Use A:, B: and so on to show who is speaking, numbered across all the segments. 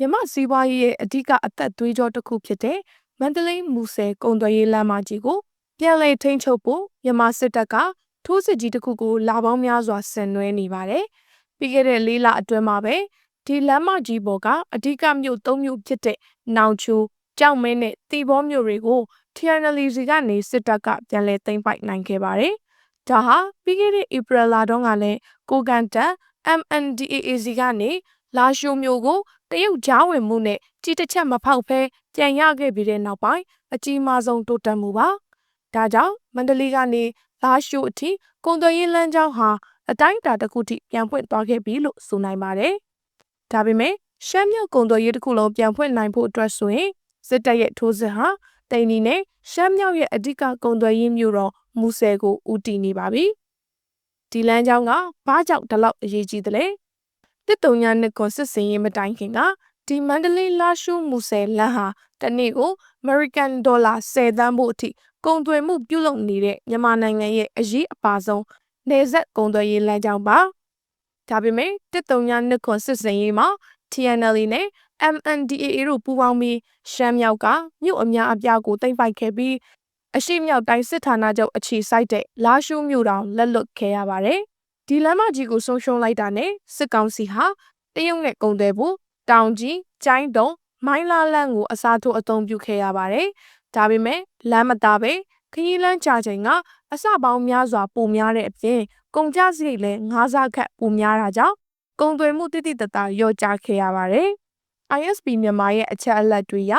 A: မြမစီးပွားရေးရဲ့အဓိကအသက်သွေးကြောတစ်ခုဖြစ်တဲ့မန္တလေးမူဆယ်ကုံသွယ်ရေးလမ်းမကြီးကိုပြန်လည်ထိန်းချုပ်ဖို့မြမစစ်တပ်ကထိုးစစ်ကြီးတစ်ခုကိုလာပေါင်းများစွာဆင်နွှဲနေပါတယ်။ပြီးခဲ့တဲ့လေးလအတွင်းမှာပဲဒီလမ်းမကြီးပေါ်ကအဓိကမြို့၃မြို့ဖြစ်တဲ့နောင်ချိုကြောက်မဲနဲ့တီဘောမြို့တွေကို TNL စီကနေစစ်တပ်ကပြန်လည်သိမ်းပိုက်နိုင်ခဲ့ပါတယ်။ဒါဟာပြီးခဲ့တဲ့ဧပြီလတုန်းကလည်းကိုကန်တန် MNDAA စီကနေလာရှိုမျိုးကို တရုတ်ကြားဝင်မှုနဲ့ကြီးတစ်ချက်မဖောက်ဖဲပြန်ရခဲ့ပြီးတဲ့နောက်ပိုင်းအကြီးမားဆုံးတိုးတက်မှုပါ။ဒါကြောင့်မန္တလေးကနေလာရှိုအထိကုန်သွယ်ရေးလမ်းကြောင်းဟာအတိုင်းအတာတစ်ခုထိပြန်ဖွင့်သွားခဲ့ပြီလို့ဆိုနိုင်ပါတယ်။ဒါပေမဲ့ရှမ်းမြောက်ကုန်သွယ်ရေးတစ်ခုလုံးပြန်ဖွင့်နိုင်ဖို့အတွက်ဆိုရင်စစ်တပ်ရဲ့ထိုးစစ်ဟာတိန်နီနဲ့ရှမ်းမြောက်ရဲ့အဓိကကုန်သွယ်ရေးမြို့တော်မူဆယ်ကိုဦးတည်နေပါပြီ။ဒီလမ်းကြောင်းကဘာကြောင့်ဒီလောက်အရေးကြီးသလဲ။ တစ်တုံညာနှစ်ကွန်စစ်စင်ရေးမတိုင်ခင်ကဒီမန္တလေးလာရှုမူဆယ်လမ်းဟာတနေ့ကို American Dollar 10သန်းဖို့အထိကုန်သွယ်မှုပြုလုပ်နေတဲ့မြန်မာနိုင်ငံရဲ့အရေးအပါဆုံးနေဆက်ကုန်သွယ်ရေးလမ်းကြောင်းပါဒါပေမဲ့တစ်တုံညာနှစ်ခွန်စစ်စင်ရေးမှာ TNL နဲ့ MNDAA တို့ပူးပေါင်းပြီးရှမ်းမြောက်ကမြို့အများအပြားကိုသိမ်းပိုက်ခဲ့ပြီးအရှိမြောက်တိုင်းစစ်ဌာနချုပ်အခြေစိုက်တဲ့လာရှုမြို့တောင်လက်လွတ်ခဲ့ရပါတယ် ဒီလမ်းမကြီးကိုဆုံးရှုံးလိုက်တာနဲ့စစ်ကောင်စီဟာတရုတ်နဲ့ကုန်သွယ်ဖို့တောင်ကြီးကျိုင်းတုံမိုင်းလာလန်းကိုအစားထိုးအသုံးပြုခဲ့ရပါတယ်ဒါပေမဲ့လမ်းမသားပဲခရီးလမ်းကြာချိန်ကအစပေါင်းများစွာပိုများတဲ့အပြင်ကုန်ကျစရိတ်လည်းငါးဆခန့်ပိုများတာကြောင့်ကုန်သွယ်မှုတိတိတတ်တာလျော့ကျခဲ့ရပါတယ်။ ISP မြန်မာရဲ့အချက်အလက်တွေအရ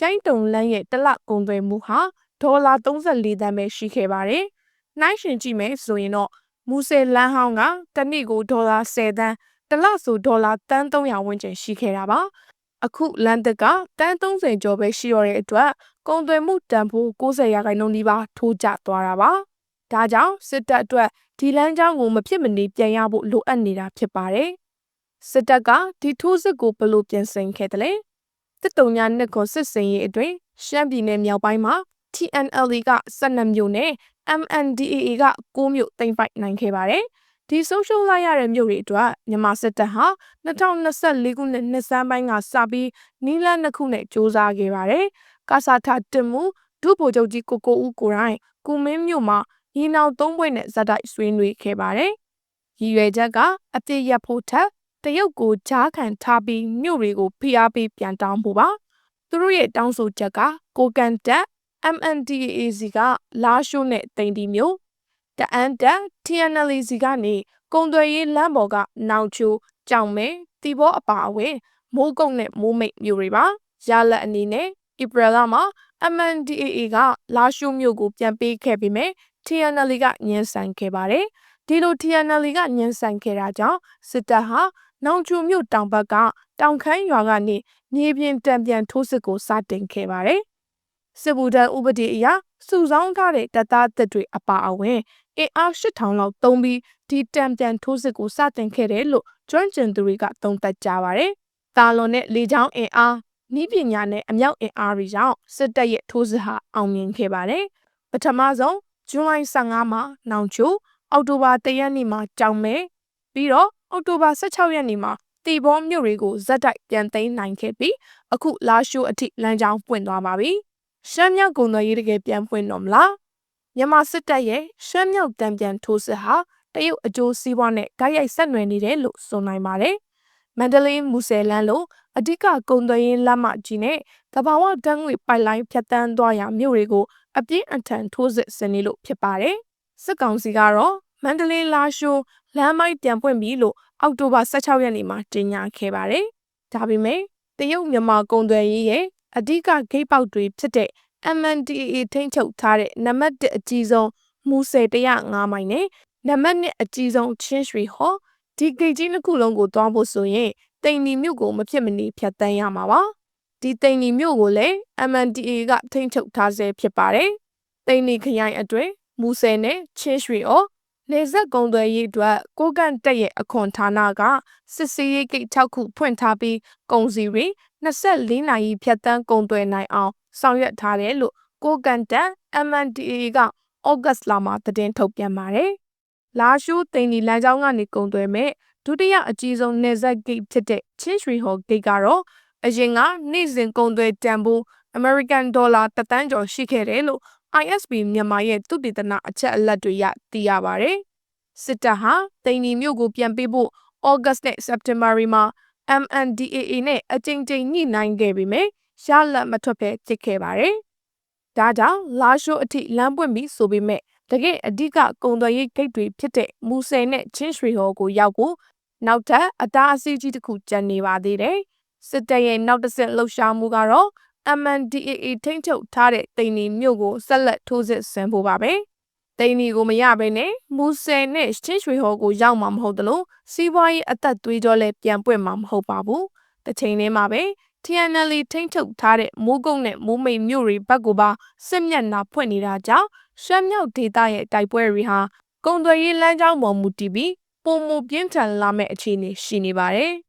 A: ကျိုင်းတုံလန်းရဲ့တစ်လကုန်သွယ်မှုဟာဒေါ်လာ34သန်းပဲရှိခဲ့ပါတယ်။နှိုင်းရှင်ကြည့်မယ်ဆိုရင်တော့ မူဆယ်လန်းဟောင်းကတစ်နေ့ကိုဒေါ်လာ10သန်းတစ်လဆိုဒေါ်လာတန်း300ဝန်းကျင်ရှိခဲ့တာပါ။အခုလန်တက်ကတန်း30ကျော်ပဲရှိရတဲ့အတွက်ကုန်သွယ်မှုတန်ဖိုး90ရာခိုင်နှုန်းနီးပါးထိုးကျသွားတာပါ။ဒါကြောင့်စစ်တပ်အတွက်ဒီလမ်းကြောင်းကိုမဖြစ်မနေပြန်ရဖို့လိုအပ်နေတာဖြစ်ပါတယ်။စစ်တပ်ကဒီထိုးစစ်ကိုဘယ်လိုပြင်ဆင်ခဲ့တယ်လဲ။တစ်တုံညာနှစ်ကိုစစ်စင်ရေးအတွင်းရှမ်းပြည်နယ်မြောက်ပိုင်းမှာ TNL က12မြို့နဲ့ MNDAA က9မြို့သိမ်းပိုက်နိုင်ခဲ့ပါတယ်။ဒီဆုံးရှုံးလိုက်ရတဲ့မြို့တွေအတွက်မြန်မာစစ်တပ်ဟာ2024ခုနှစ်နှစ်စန်းပိုင်းကစပြီးနီးလန်းနှစ်ခုနဲ့စ조사ခဲ့ပါတယ်။ကာစာထတင်မှုဒုဗိုလ်ချုပ်ကြီးကိုကိုဦးကိုရိုင်းကုမင်းမြို့မှာရေနောင်သုံးပွဲနဲ့ဇက်တိုက်ဆွေးနွေးခဲ့ပါတယ်။ရည်ရွယ်ချက်ကအပြစ်ရဖို့ထက်တရုတ်ကိုကြားခံထားပြီးမြို့တွေကိုဖိအားပေးပြန်တောင်းဖို့ပါ။သူတို့ရဲ့တောင်းဆိုချက်ကကိုကန်တက် MNDAA စီကလာရှိုးနဲ့တိန်တီမျိုးတအန်တက် TNL စီကနေကုံသွယ်ရေးလမ်းပေါ်ကနောင်ချိုကြောင်မဲတီဘောအပါအဝင်မိုးကုတ်နဲ့မိုးမိတ်မျိုးတွေပါရလက်အနေနဲ့ဧပြီလမှာ MNDAA ကလာရှိုးမြို့ကိုပြန်ပေးခဲ့ပြီးမြဲ TNL ကညှဉ်းဆန်ခဲ့ပါတယ်ဒီလို TNL ကညှဉ်းဆန်ခဲ့တာကြောင့်စစ်တပ်ဟာနောင်ချိုမြို့တောင်ဘက်ကတောင်ခမ်းရွာကနေမြေပြင်တံပြန်ထိုးစစ်ကိုစတင်ခဲ့ပါတယ် စစ်ဗူဒန်ဥပဒေအရစုဆောင်းထားတဲ့တပ်သားတပ်တွေအပါအဝင်အင်အား8000လောက်သုံးပြီးဒီတံပြန်ထိုးစစ်ကိုစတင်ခဲ့တယ်လို့ကျွမ်းကျင်သူတွေကသုံးသပ်ကြပါတယ်။တာလွန်နဲ့လေကြောင်းအင်အားနီးပညာနဲ့အမြောက်အင်အားတွေကြောင့်စစ်တပ်ရဲ့ထိုးစစ်ဟာအောင်မြင်ခဲ့ပါတယ်။ပထမဆုံးဇွန်လ15မှာနောင်ချိုအောက်တိုဘာ1ရက်နေ့မှာကြောင်မဲပြီးတော့အောက်တိုဘာ16ရက်နေ့မှာတီဘောမြို့တွေကိုဇက်တိုက်ပြန်သိမ်းနိုင်ခဲ့ပြီးအခုလာရှိုးအထိလမ်းကြောင်းပွင့်သွားပါပြီ။ ရှမ်းမြောက်ကုန်သွယ်ရေးတကယ်ပြန်ပွင့်တော့မလား။မြန်မာစစ်တပ်ရဲ့ရှမ်းမြောက်တံပြန်ထိုးစစ်ဟာတရုတ်အကျိုးစီးပွားနဲ့ဓာတ်ရိုက်ဆက်နွယ်နေတယ်လို့ဆိုနိုင်ပါတယ်။မန္တလေးမူဆယ်လန်းလိုအဓိကကုန်သွယ်ရေးလမ်းမကြီးနဲ့ကဘာဝတန်းငွေပိုက်လိုင်းဖြတ်တန်းသွားရာမြို့တွေကိုအပြင်းအထန်ထိုးစစ်ဆင်နေလို့ဖြစ်ပါတယ်။စစ်ကောင်စီကတော့မန္တလေးလာရှိုးလမ်းမိုက်ပြန်ပွင့်ပြီလို့အောက်တိုဘာ16ရက်နေ့မှာကြေညာခဲ့ပါတယ်။ဒါပေမဲ့တရုတ်မြန်မာကုန်သွယ်ရေးရဲ့ အဓိကဂိတ်ပေါက်တွေဖြစ်တဲ့ MNDAA ထိန်းချုပ်ထားတဲ့နံပါတ်1အကြီးဆုံးမူဆယ်105မိုင်နဲ့နံပါတ်2အကြီးဆုံးချင်းရွှေဟော်ဒီဂိတ်ကြီးတစ်ခုလုံးကိုတွားဖို့ဆိုရင်တိန်နီမြို့ကိုမဖြစ်မနေဖြတ်တန်းရမှာပါဒီတိန်နီမြို့ကိုလည်း MNDA ကထိန်းချုပ်ထားဆဲဖြစ်ပါတယ်တိန်နီခရိုင်အတွင်းမူဆယ်နဲ့ချင်းရွှေဩ လေဆက်ကုံသွယ်ရေးအတွက်ကိုကန့်တက်ရဲ့အခွန်ဌာနကစစ်စေးရေးကိတ်6ခုဖွင့်ထားပြီးကုန်စည်တွေ24နာရီဖြတ်တန်းကုံသွယ်နိုင်အောင်ဆောင်ရွက်ထားတယ်လို့ကိုကန်တက် MNDA ကဩဂတ်လမှာသတင်းထုတ်ပြန်ပါတယ်။လာရှိုးတိန်ဒီလမ်းကြောင်းကနေကုံသွယ်မဲ့ဒုတိယအကြီးဆုံးနေဆက်ဂိတ်ဖြစ်တဲ့ချင်းရွှေဟော်ဂိတ်ကတော့အအရင်ကနေ့စဉ်ကုန်သွယ်တန်ဖိုး American Dollar တသန်းကျော်ရှိခဲ့တယ်လို့ ISP မြန်မာရဲ့သုတေသနအချက်အလက်တွေရသိရပါတယ်။စစ်တပ်ဟာတိန်နီမြို့ကိုပြန်ပေးဖို့ August နဲ့ September မှာ MNDAA နဲ့အကြိမ်ကြိမ်ညှိနှိုင်းခဲ့ပေမဲ့ရလဒ်မထွက်ဘဲဖြစ်ခဲ့ပါတယ်။ဒါကြောင့်လာရှိုးအထိလမ်းပွင့်ပြီဆိုပေမဲ့တကယ်အဓိကကုန်သွယ်ရေးဂိတ်တွေဖြစ်တဲ့မူဆယ်နဲ့ချင်းရွှေဟော်ကိုရောက်ကိုနောက်ထပ်အတားအဆီးကြီးတစ်ခုကျန်နေပါသေးတယ်။စစ်တပ်ရဲ့နောက်တစ်ဆင့်လှုပ်ရှားမှုကတော့ MNDAA ထိန်းချုပ်ထားတဲ့တိန်နီမြို့ကိုဆက်လက်ထိုးစစ်ဆင်ဖို့ပါပဲ။တိန်နီကိုမရဘဲနဲ့မူဆယ်နဲ့ချင်းရွှေဟော်ကိုရောက်မှာမဟုတ်သလိုစီးပွားရေးအသက်သွေးကြောလည်းပြန်ပွင့်မှာမဟုတ်ပါဘူး။တစ်ချိန်တည်းမှာပဲ TNL ထိန်းချုပ်ထားတဲ့မိုးကုတ်နဲ့မိုးမိတ်မြို့တွေဘက်ကိုပါစစ်မျက်နှာဖွင့်နေတာကြောင့်ရှမ်းမြောက်ဒေသရဲ့တိုက်ပွဲတွေဟာကုန်သွယ်ရေးလမ်းကြောင်းပေါ်မူတည်ပြီးပုံမပြင်းထန်လာမဲ့အခြေအနေရှိနေပါတယ်။